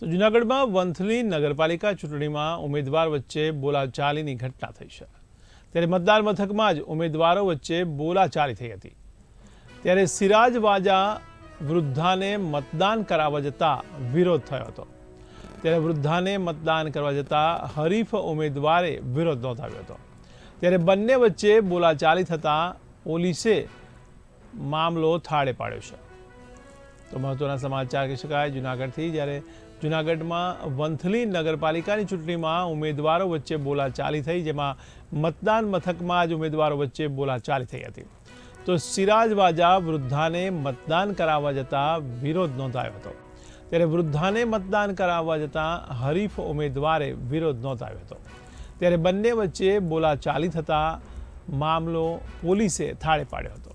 તો જૂનાગઢમાં વંથલી નગરપાલિકા ચૂંટણીમાં ઉમેદવાર વચ્ચે બોલાચાલીની ઘટના થઈ છે. ત્યારે મતદાર મથકમાં જ ઉમેદવારો વચ્ચે બોલાચાલી થઈ હતી. ત્યારે સિરાજ વાજા વૃદ્ધાને મતદાન કરાવવા જતા વિરોધ થયો હતો. ત્યારે વૃદ્ધાને મતદાન કરવા જતા હરીફ ઉમેદવારે વિરોધ નોંધાવ્યો હતો. ત્યારે બંને વચ્ચે બોલાચાલી થતાં પોલીસે મામલો થાળે પાડ્યો છે. તો મહત્વના સમાચાર કહી શકાય, જુનાગઢથી જ્યારે જુનાગઢમાં વંથલી નગરપાલિકાની ચૂંટણીમાં ઉમેદવારો વચ્ચે બોલાચાલી થઈ, જેમાં મતદાન મથકમાં જ ઉમેદવારો વચ્ચે બોલાચાલી થઈ હતી. તો સિરાજ વાજા વૃદ્ધાને મતદાન કરાવવા જતાં વિરોધ નોંધાયો હતો. ત્યારે વૃદ્ધાને મતદાન કરાવવા જતાં હરીફ ઉમેદવારે વિરોધ નોંધાવ્યો હતો. ત્યારે બંને વચ્ચે બોલાચાલી થતાં મામલો પોલીસે થાળે પાડ્યો હતો.